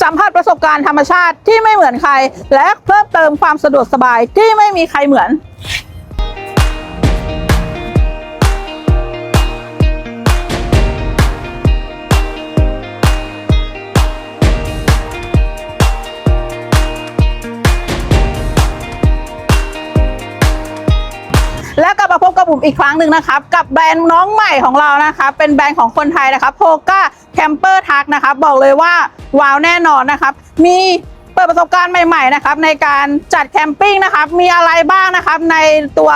สัมผัสประสบการณ์ธรรมชาติที่ไม่เหมือนใคร และเพิ่มเติมความสะดวกสบายที่ไม่มีใครเหมือน กลับมาพบกับบุ๋มอีกครั้งหนึ่งนะครับ กับแบรนด์น้องใหม่ของเรานะครับเป็นแบรนด์ของคนไทยนะครับโพก้าแคมเปอร์ทักนะครับบอกเลยว่าว้าวแน่นอนนะครับ มีเปิดประสบการณ์ใหม่ๆนะครับในการจัดแคมปิ้งนะครับ มีอะไรบ้างนะครับในตัว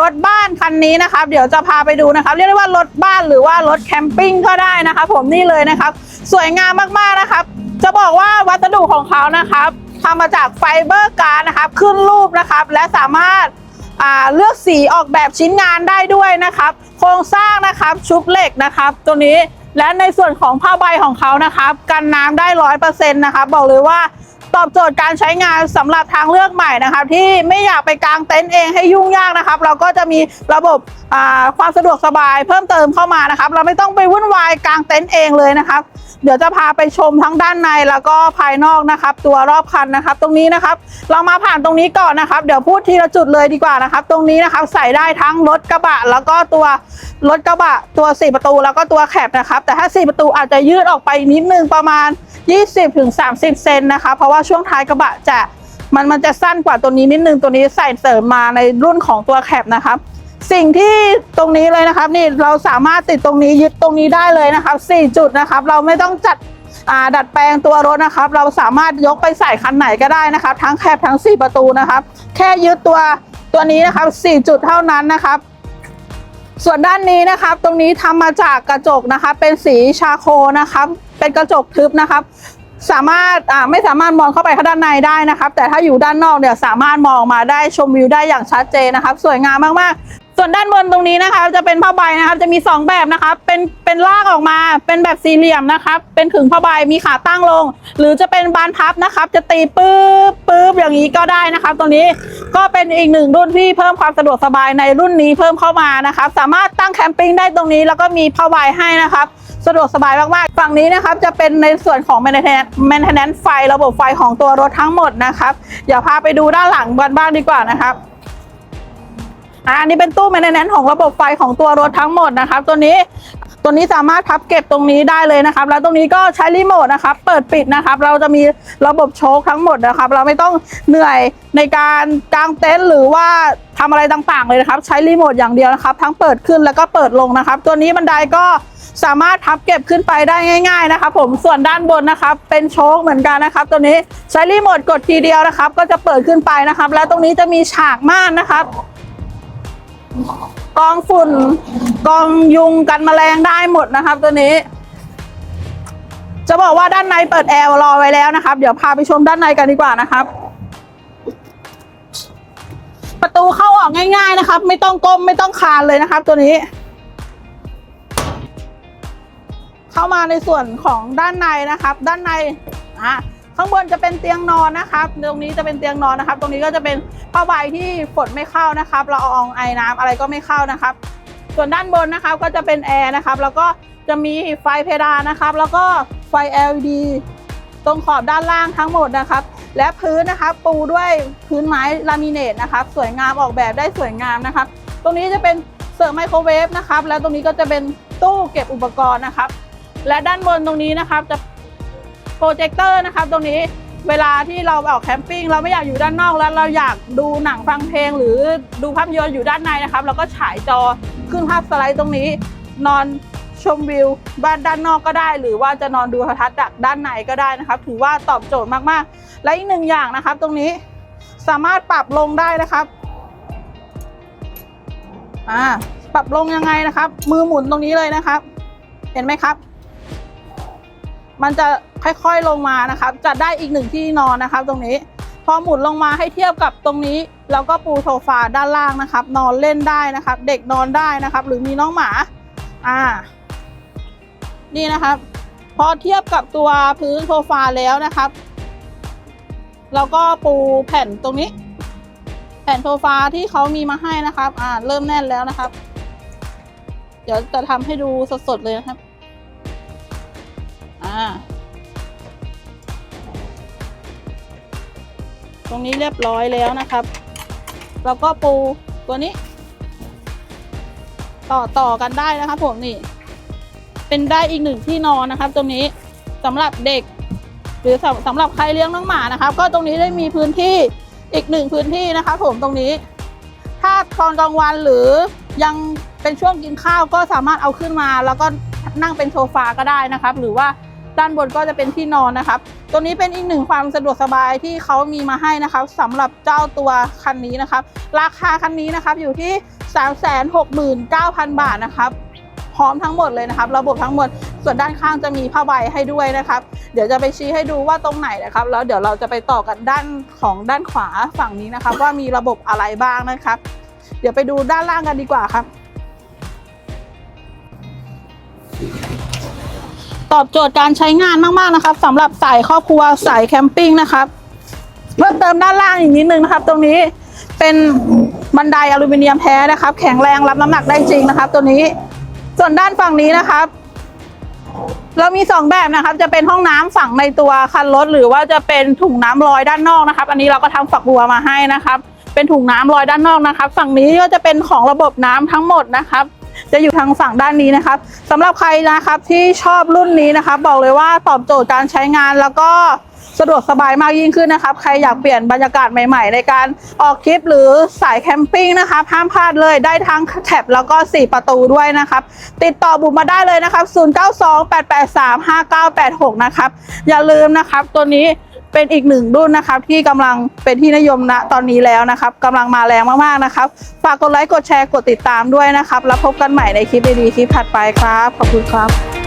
รถบ้านคันนี้นะครับ เดี๋ยวจะพาไปดูนะครับ เรียกได้ว่ารถบ้านหรือว่ารถแคมปิ้งก็ได้นะครับ ผมนี่เลยนะครับ สวยงามมากๆนะครับ จะบอกว่าวัสดุของเขานะครับทำมาจากไฟเบอร์การ์ดนะครับ ขึ้นรูปนะครับ และสามารถ เลือกสีออกแบบชิ้นงานได้ด้วยนะครับ โครงสร้างนะครับชุบเหล็กนะครับ ตัวนี้และในส่วนของผ้าใบของเขานะครับ กันน้ำได้ร้อยเปอร์เซ็นต์นะครับบอกเลยว่า ตอบโจทย์การใช้งานสำหรับทางเลือกใหม่นะครับที่ไม่อยากไปกางเต็นท์เองให้ยุ่งยากนะครับ เราก็จะมีระบบความสะดวกสบายเพิ่มเติมเข้ามานะครับ เราไม่ต้องไปวุ่นวายกางเต็นท์เองเลยนะครับ เดี๋ยวจะพาไปชมทั้งด้านในแล้วก็ภายนอกนะครับ ตัวรอบคันนะครับ ตรงนี้นะครับ เรามาผ่านตรงนี้ก่อนนะครับ เดี๋ยวพูดทีละจุดเลยดีกว่านะครับ ตรงนี้นะครับใส่ได้ทั้งรถกระบะ แล้วก็ตัวรถกระบะตัว 4 ประตู แล้วก็ตัวแคบนะครับ แต่ถ้า 4 ประตูอาจจะยืดออกไปนิดนึงประมาณ 20-30 เซนนะคะเพราะว่าช่วงท้ายกระบะจะมันมันจะสั้นกว่าตัวนี้นิดนึงตัวนี้ใส่เสริมมาในรุ่นของตัวแคบนะครับ สิ่งที่ตรงนี้เลยนะครับนี่เราสามารถติดตรงนี้ยึดตรงนี้ได้เลยนะครับ 4 จุดนะครับ เราไม่ต้องจัดดัดแปลงตัวรถนะครับ เราสามารถยกไปใส่คันไหนก็ได้นะครับ ทั้งแคบทั้ง 4 ประตูนะครับ แค่ยึดตัวตัวนี้นะครับ 4 จุดเท่านั้นนะครับ ส่วนด้านนี้นะครับ ตรงนี้ทำมาจากกระจกนะคะเป็นสีชาโคนะครับ เป็นกระจกทึบนะครับ สามารถอ่าไม่สามารถมองเข้าไปข้างด้านในได้นะครับ แต่ถ้าอยู่ด้านนอกเนี่ยสามารถมองมาได้ชมวิวได้อย่างชัดเจนนะครับ สวยงามมากๆ ส่วนด้านบนตรงนี้นะคะจะเป็นผ้าใบนะครับ จะมี 2 แบบนะครับ เป็นเป็นลากออกมาเป็นแบบสี่เหลี่ยมนะครับ เป็นขึงผ้าใบมีขาตั้งลง หรือจะเป็นบานพับนะครับ จะตีปื๊บปื๊บอย่างนี้ก็ได้นะครับ ตรงนี้ก็เป็นอีกหนึ่งรุ่นที่เพิ่มความสะดวกสบายในรุ่นนี้เพิ่มเข้ามานะครับ สามารถตั้งแคมปิ้งได้ตรงนี้ แล้วก็มีผ้าใบให้นะครับ สะดวกสบายมากๆ ฝั่งนี้นะครับจะเป็นในส่วนของ maintenance ไฟระบบไฟของตัวรถทั้งหมดนะครับเดี๋ยวพาไปดูด้านหลังบ้านบ้างดีกว่านะครับอันนี้เป็นตู้ maintenance ของระบบไฟของตัวรถทั้งหมดนะครับ ตัวนี้ ตัวนี้สามารถพับเก็บตรงนี้ได้เลยนะครับ แล้วตรงนี้ก็ใช้รีโมทนะครับ เปิดปิดนะครับ เราจะมีระบบโชคทั้งหมดนะครับ เราไม่ต้องเหนื่อยในการกางเต็นท์หรือว่าทำอะไรต่างๆเลยนะครับ ใช้รีโมทอย่างเดียวนะครับ ทั้งเปิดขึ้นแล้วก็เปิดลงนะครับ ตัวนี้บันไดก็สามารถพับเก็บขึ้นไปได้ง่าย ๆนะครับ ผมส่วนด้านบนนะครับ เป็นโชคเหมือนกันนะครับ ตัวนี้ใช้รีโมทกดทีเดียวนะครับ ก็จะเปิดขึ้นไปนะครับ แล้วตรงนี้จะมีฉากม่านนะครับ กองฝุ่นกองยุงกันแมลงได้หมดนะครับ ตัวนี้ จะบอกว่าด้านในเปิดแอร์รอไว้แล้วนะครับ เดี๋ยวพาไปชมด้านในกันดีกว่านะครับ ประตูเข้าออกง่าย ๆนะครับ ไม่ต้องก้มไม่ต้องคานเลยนะครับ ตัวนี้ เข้ามาในส่วนของด้านในนะครับ ด้านในอะ ข้างบนจะเป็นเตียงนอนนะครับ ตรงนี้จะเป็นเตียงนอนนะครับ ตรงนี้ก็จะเป็นผ้าใบที่ฝนไม่เข้านะครับละอองไอน้ำอะไรก็ไม่เข้านะครับ ส่วนด้านบนนะครับก็จะเป็นแอร์นะครับ แล้วก็จะมีไฟเพดานนะครับ แล้วก็ไฟ LED ตรงขอบด้านล่างทั้งหมดนะครับ และพื้นนะครับปูด้วยพื้นไม้ลามิเนตนะครับ สวยงามออกแบบได้สวยงามนะครับ ตรงนี้จะเป็นเสริมไมโครเวฟนะครับ แล้วตรงนี้ก็จะเป็นตู้เก็บอุปกรณ์นะครับ และด้านบนตรงนี้นะครับจะ โปรเจคเตอร์นะครับตรงนี้เวลาที่เราออกแคมปิ้งเราไม่อยากอยู่ด้านนอกแล้วเราอยากดูหนังฟังเพลง หรือดูภาพยนตร์อยู่ด้านในนะครับเราก็ฉายจอขึ้นภาพสไลด์ตรงนี้ นอนชมวิว บ้านด้านนอกก็ได้ หรือว่าจะนอนดูทรทัศน์จากด้านในก็ได้นะครับ ถือว่าตอบโจทย์มากๆ และอีกหนึ่งอย่างนะครับ ตรงนี้สามารถปรับลงได้นะครับอ่าปรับลงยังไงนะครับ มือหมุนตรงนี้เลยนะครับ เห็นไหมครับ มันจะค่อยๆลงมานะครับจะได้อีกหนึ่งที่นอนนะครับ ตรงนี้ พอหมุนลงมาให้เทียบกับตรงนี้แล้วก็ปูโซฟาด้านล่างนะครับ นอนเล่นได้นะครับ เด็กนอนได้นะครับ หรือมีน้องหมาอ่านี่นะครับ พอเทียบกับตัวพื้นโซฟาแล้วนะครับแล้วก็ปูแผ่นตรงนี้ แผ่นโซฟาที่เขามีมาให้นะครับ อ่า เริ่มแน่นแล้วนะครับ เดี๋ยวจะทำให้ดูสดๆเลยนะครับ อ่าตรงนี้เรียบร้อยแล้วนะครับแล้วก็ปูตัวนี้ ต่อต่อกันได้นะครับผมนี่ เป็นได้อีกหนึ่งที่นอนนะครับ ตรงนี้สำหรับเด็ก หรือสำสำหรับใครเลี้ยงน้องหมานะครับ ก็ตรงนี้ได้มีพื้นที่อีกหนึ่งพื้นที่นะครับผมตรงนี้ ถ้าตอนกลางวันหรือยังเป็นช่วงกินข้าวก็สามารถเอาขึ้นมา แล้วก็นั่งเป็นโซฟาก็ได้นะครับ หรือว่า ด้านบนก็จะเป็นที่นอนนะครับ ตัวนี้เป็นอีกหนึ่งความสะดวกสบายที่เขามีมาให้นะครับสำหรับเจ้าตัวคันนี้นะครับ ราคาคันนี้นะครับอยู่ที่ 369,000 บาทนะครับพร้อมทั้งหมดเลยนะครับ ระบบทั้งหมดส่วนด้านข้างจะมีผ้าใบให้ด้วยนะครับ เดี๋ยวจะไปชี้ให้ดูว่าตรงไหนนะครับ แล้วเดี๋ยวเราจะไปต่อกันด้านของด้านขวาฝั่งนี้นะครับ ว่ามีระบบอะไรบ้างนะครับ เดี๋ยวไปดูด้านล่างกันดีกว่าครับ ตอบโจทย์การใช้งานมากๆนะครับสำหรับสายครอบครัวสายแคมปิ้งนะครับเพิ่มเติมด้านล่างอีกนิดนึงนะครับ ตรงนี้เป็นบันไดอลูมิเนียมแท้นะครับ แข็งแรงรับน้ำหนักได้จริงนะครับ ตัวนี้ส่วนด้านฝั่งนี้นะครับ เรามีสองแบบนะครับ จะเป็นห้องน้ำฝังในตัวคันรถ หรือว่าจะเป็นถุงน้ำลอยด้านนอกนะครับ อันนี้เราก็ทำฝักบัวมาให้นะครับ เป็นถุงน้ำลอยด้านนอกนะครับ ฝั่งนี้ก็จะเป็นของระบบน้ำทั้งหมดนะครับ จะอยู่ทางฝั่งด้านนี้นะครับสำหรับใครนะครับที่ชอบรุ่นนี้นะครับบอกเลยว่าตอบโจทย์การใช้งานแล้วก็สะดวกสบายมากยิ่งขึ้นนะครับ ใครอยากเปลี่ยนบรรยากาศใหม่ๆ ในการออกทริปหรือสายแคมปิ้งนะครับห้ามพลาดเลยได้ทั้งแท็บแล้วก็ 4 ประตูด้วยนะครับ ติดต่อบุมมาได้เลยนะครับ 0928835986 นะครับ อย่าลืมนะครับตัวนี้ เป็นอีกหนึ่งรุ่นนะครับที่กำลังเป็นที่นิยมณตอนนี้แล้วนะครับกำลังมาแรงมากๆนะครับฝากกดไลค์กดแชร์กดติดตามด้วยนะครับ แล้วพบกันใหม่ในคลิปดีๆคลิปถัดไปครับ ขอบคุณครับ